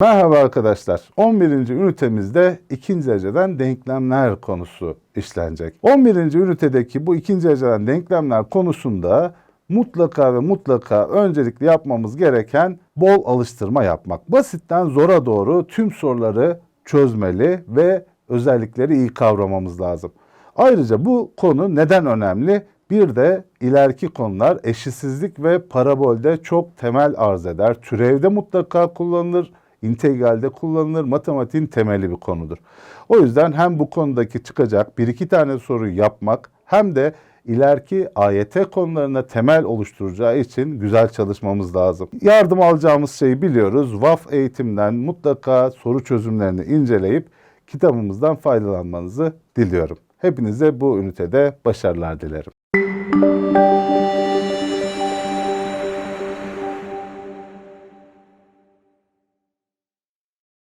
Merhaba arkadaşlar. 11. ünitemizde ikinci dereceden denklemler konusu işlenecek. 11. ünitedeki bu ikinci dereceden denklemler konusunda mutlaka ve mutlaka öncelikle yapmamız gereken bol alıştırma yapmak. Basitten zora doğru tüm soruları çözmeli ve özellikleri iyi kavramamız lazım. Ayrıca bu konu neden önemli? Bir de ileriki konular eşitsizlik ve parabolde çok temel arz eder. Türevde mutlaka kullanılır, integralde kullanılır, matematiğin temeli bir konudur. O yüzden hem bu konudaki çıkacak bir iki tane soruyu yapmak hem de ileriki AYT konularına temel oluşturacağı için güzel çalışmamız lazım. Yardım alacağımız şeyi biliyoruz. VAF eğitimden mutlaka soru çözümlerini inceleyip kitabımızdan faydalanmanızı diliyorum. Hepinize bu ünitede başarılar dilerim.